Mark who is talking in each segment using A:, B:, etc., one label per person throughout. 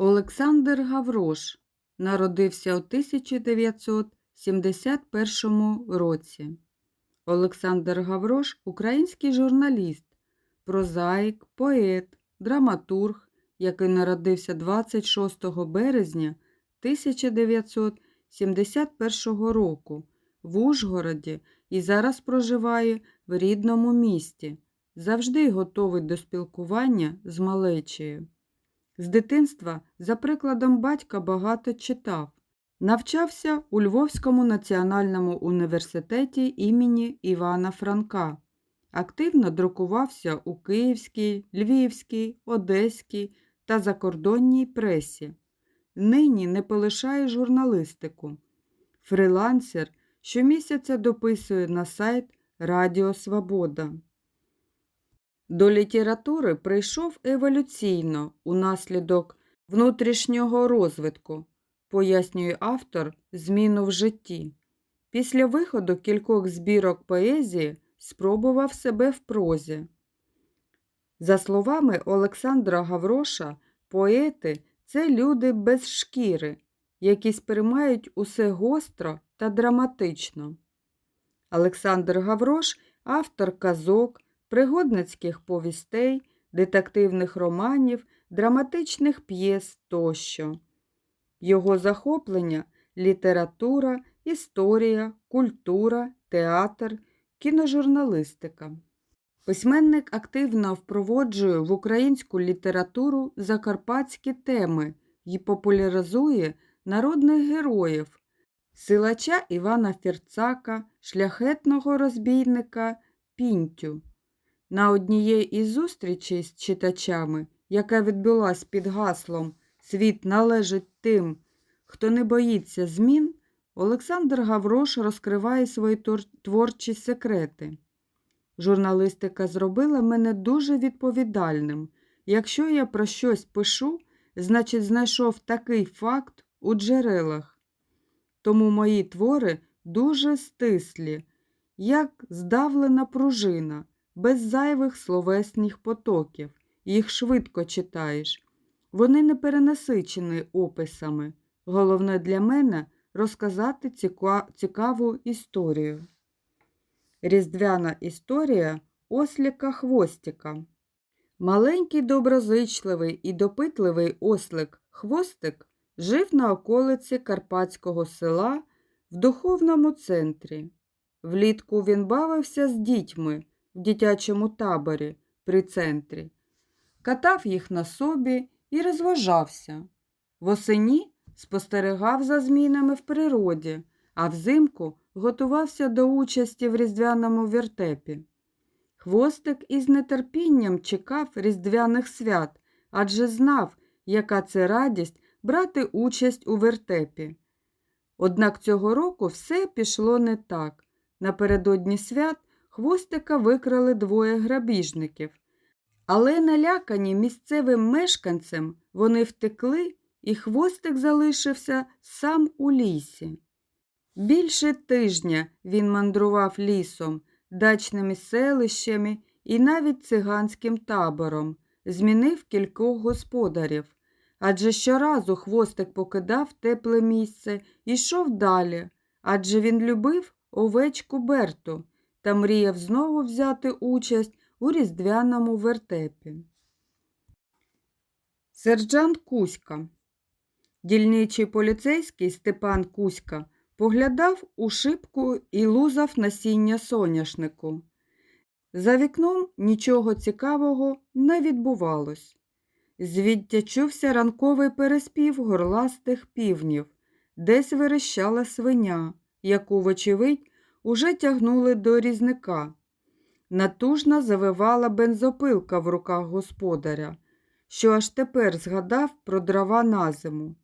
A: Олександр Гаврош народився у 1971 році. Олександр Гаврош український журналіст, прозаїк, поет, драматург, який народився 26 березня 1971 року в Ужгороді і зараз проживає в рідному місті, завжди готовий до спілкування з малечею. З дитинства, за прикладом батька, багато читав. Навчався у Львовському національному університеті імені Івана Франка. Активно друкувався у Київській, Львівській, Одеській та закордонній пресі. Нині не полишає журналістику. Фрилансер щомісяця дописує на сайт Радіо Свобода. До літератури прийшов еволюційно унаслідок внутрішнього розвитку, пояснює автор зміну в житті. Після виходу кількох збірок поезії спробував себе в прозі. За словами Олександра Гавроша, поети це люди без шкіри, які сприймають усе гостро та драматично. Олександр Гаврош автор казок пригодницьких повістей, детективних романів, драматичних п'єс тощо. Його захоплення література, історія, культура, театр, кіножурналістика. Письменник активно впроводжує в українську літературу закарпатські теми і популяризує народних героїв, силача Івана Фірцака, шляхетного розбійника Пінтю. На однієї із зустрічей з читачами, яка відбулась під гаслом Світ належить тим, хто не боїться змін, Олександр Гаврош розкриває свої творчі секрети. Журналістика зробила мене дуже відповідальним. Якщо я про щось пишу, значить знайшов такий факт у джерелах. Тому мої твори дуже стислі, як здавлена пружина без зайвих словесних потоків, їх швидко читаєш. Вони не перенасичені описами. Головне для мене розказати цікаву історію. Різдвяна історія осліка хвостика. Маленький доброзичливий і допитливий ослик хвостик жив на околиці карпатського села в духовному центрі. Влітку він бавився з дітьми в дитячому таборі при центрі, катав їх на собі і розважався. Восені спостерігав за змінами в природі, а взимку готувався до участі в різдвяному вертепі. Хвостик із нетерпінням чекав різдвяних свят, адже знав, яка це радість брати участь у вертепі. Однак цього року все пішло не так. Напередодні свят хвостика викрали двоє грабіжників. Але налякані місцевим мешканцем вони втекли, і хвостик залишився сам у лісі. Більше тижня він мандрував лісом, дачними селищами і навіть циганським табором, змінив кількох господарів. Адже щоразу хвостик покидав тепле місце і йшов далі, адже він любив овечку Берту та мріяв знову взяти участь у різдвяному вертепі. Сержант Кузька. Дільничий поліцейський Степан Кузька поглядав у шибку і лузав насіння соняшнику. За вікном нічого цікавого не відбувалось. Звідтя чувся ранковий переспів горластих півнів, десь верещала свиня, яку, вочевидь, уже тягнули до різника. Натужно завивала бензопилка в руках господаря, що аж тепер згадав про дрова на зиму.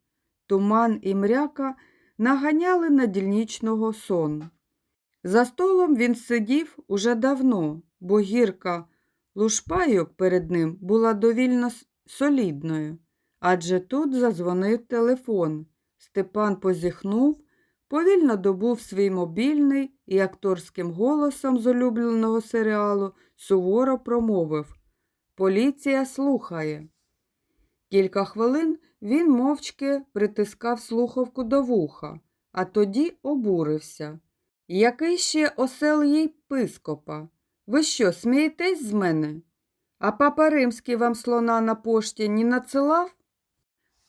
A: Туман і мряка наганяли на дільничного сон. За столом він сидів уже давно, бо гірка лушпайок перед ним була довільно солідною. Адже тут зазвонив телефон. Степан позіхнув, повільно добув свій мобільний і акторським голосом з улюбленого серіалу суворо промовив Поліція слухає. Кілька хвилин він мовчки притискав слухавку до вуха, а тоді обурився. Який ще осел їй пископа? Ви що, смієтесь з мене? А папа римський вам слона на пошті не надсилав?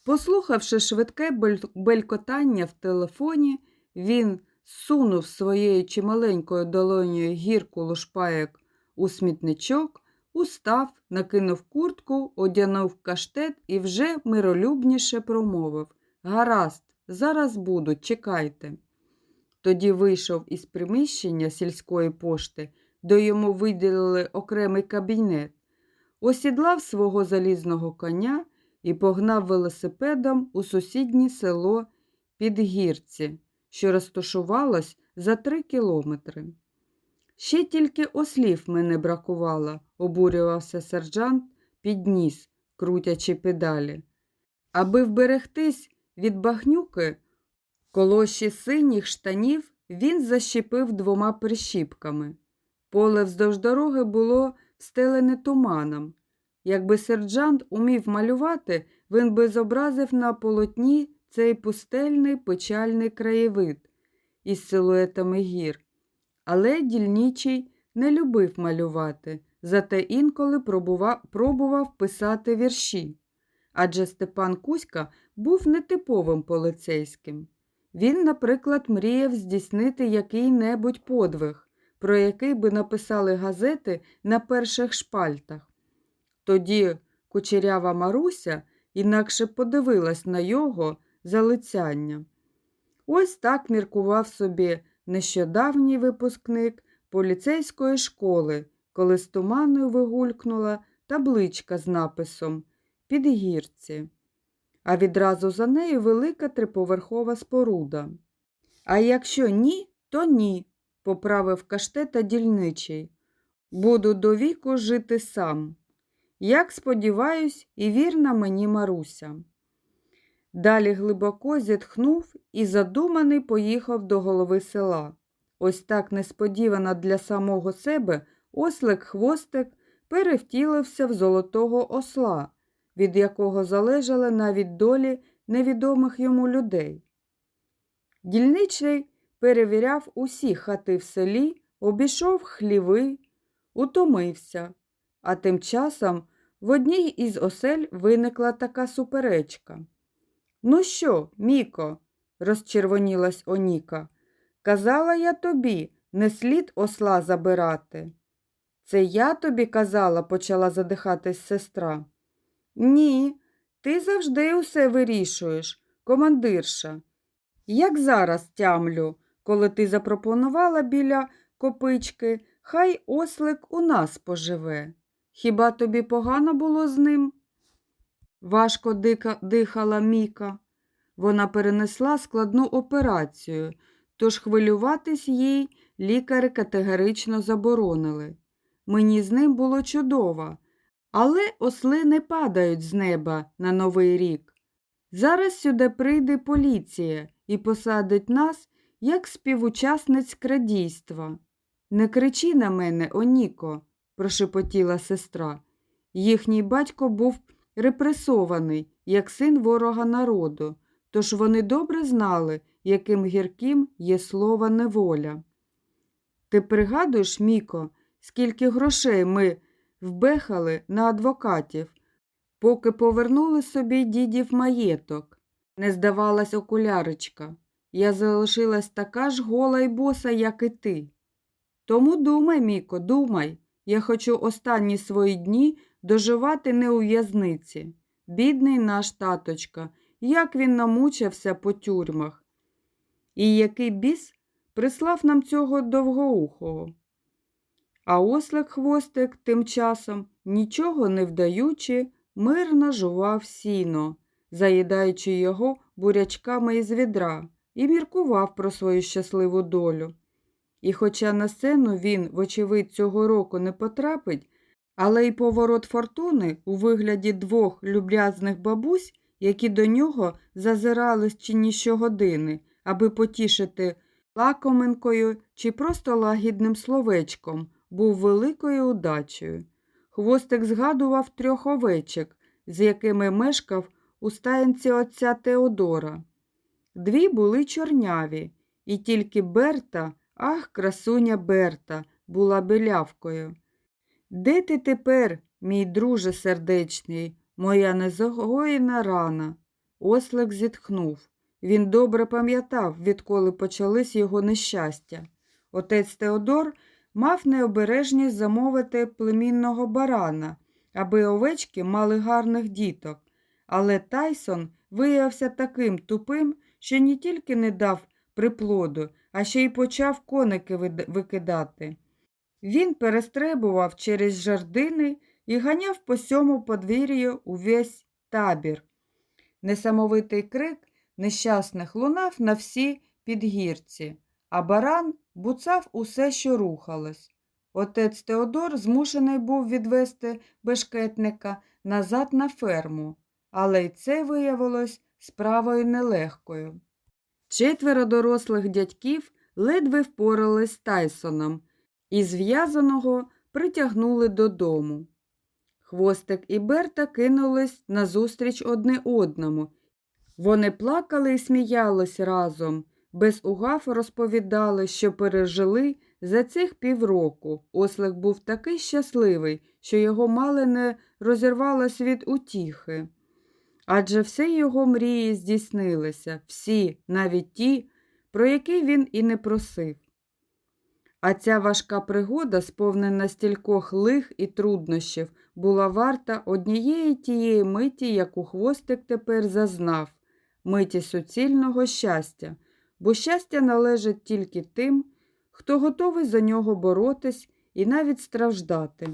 A: Послухавши швидке белькотання в телефоні, він сунув своєю чималенькою долонею гірку лушпаєк у смітничок, устав, накинув куртку, одягнув каштет і вже миролюбніше промовив. Гаразд, зараз буду, чекайте. Тоді вийшов із приміщення сільської пошти, де йому виділили окремий кабінет, осідлав свого залізного коня і погнав велосипедом у сусіднє село Підгірці, що розташувалось за три кілометри. Ще тільки ослів мене бракувало, обурювався сержант, підніс, крутячи педалі. Аби вберегтись від багнюки, колоші синіх штанів він защепив двома прищіпками. Поле вздовж дороги було встелене туманом. Якби сержант умів малювати, він би зобразив на полотні цей пустельний печальний краєвид із силуетами гір. Але дільничий не любив малювати, зате інколи пробува- пробував писати вірші. Адже Степан Кузька був нетиповим поліцейським. Він, наприклад, мріяв здійснити який-небудь подвиг, про який би написали газети на перших шпальтах. Тоді кучерява Маруся інакше подивилась на його залицяння. Ось так міркував собі нещодавній випускник поліцейської школи, коли з туману вигулькнула табличка з написом Підгірці, а відразу за нею велика триповерхова споруда. А якщо ні, то ні, поправив каштета дільничий. Буду до віку жити сам. Як сподіваюсь, і вірна мені Маруся. Далі глибоко зітхнув і задуманий поїхав до голови села. Ось так несподівано для самого себе ослик хвостик перевтілився в золотого осла, від якого залежали навіть долі невідомих йому людей. Дільничий перевіряв усі хати в селі, обійшов хліви, утомився, а тим часом в одній із осель виникла така суперечка. Ну що, Міко, розчервонілась Оніка, казала я тобі, не слід осла забирати. Це я тобі казала, почала задихатись сестра. Ні, ти завжди усе вирішуєш, командирша. Як зараз тямлю, коли ти запропонувала біля копички, хай ослик у нас поживе. Хіба тобі погано було з ним? Важко дика, дихала Міка. Вона перенесла складну операцію, тож хвилюватись їй лікари категорично заборонили. Мені з ним було чудово, але осли не падають з неба на новий рік. Зараз сюди прийде поліція і посадить нас, як співучасниць крадійства. Не кричи на мене, Оніко, прошепотіла сестра. Їхній батько був репресований, як син ворога народу, тож вони добре знали, яким гірким є слово неволя. Ти пригадуєш, Міко, скільки грошей ми вбехали на адвокатів, поки повернули собі дідів маєток. Не здавалась окулярочка. Я залишилась така ж гола й боса, як і ти. Тому думай, Міко, думай. Я хочу останні свої дні доживати не у в'язниці. Бідний наш таточка, як він намучився по тюрмах. І який біс прислав нам цього довгоухого. А ослик хвостик тим часом, нічого не вдаючи, мирно жував сіно, заїдаючи його бурячками із відра, і міркував про свою щасливу долю. І хоча на сцену він, вочевидь, цього року не потрапить, але й поворот фортуни у вигляді двох люб'язних бабусь, які до нього зазирались чи ні щогодини, аби потішити лакоменкою чи просто лагідним словечком, був великою удачею. Хвостик згадував трьох овечок, з якими мешкав у стаєнці отця Теодора. Дві були чорняві, і тільки Берта, ах, красуня Берта, була білявкою. Де ти тепер, мій друже сердечний, моя незагоєна рана? Ослик зітхнув. Він добре пам'ятав, відколи почались його нещастя. Отець Теодор мав необережність замовити племінного барана, аби овечки мали гарних діток. Але Тайсон виявився таким тупим, що не тільки не дав приплоду, а ще й почав коники викидати. Він перестрибував через жардини і ганяв по сьому подвір'ю увесь табір. Несамовитий крик нещасних лунав на всі підгірці, а баран буцав усе, що рухалось. Отець Теодор змушений був відвести бешкетника назад на ферму, але й це виявилось справою нелегкою. Четверо дорослих дядьків ледве впорались з Тайсоном і зв'язаного притягнули додому. Хвостик і Берта кинулись назустріч одне одному. Вони плакали і сміялись разом, без угав розповідали, що пережили за цих півроку. Ослик був такий щасливий, що його мало не розірвалось від утіхи. Адже все його мрії здійснилися, всі, навіть ті, про які він і не просив. А ця важка пригода, сповнена стількох лих і труднощів, була варта однієї тієї миті, яку хвостик тепер зазнав, миті суцільного щастя, бо щастя належить тільки тим, хто готовий за нього боротись і навіть страждати.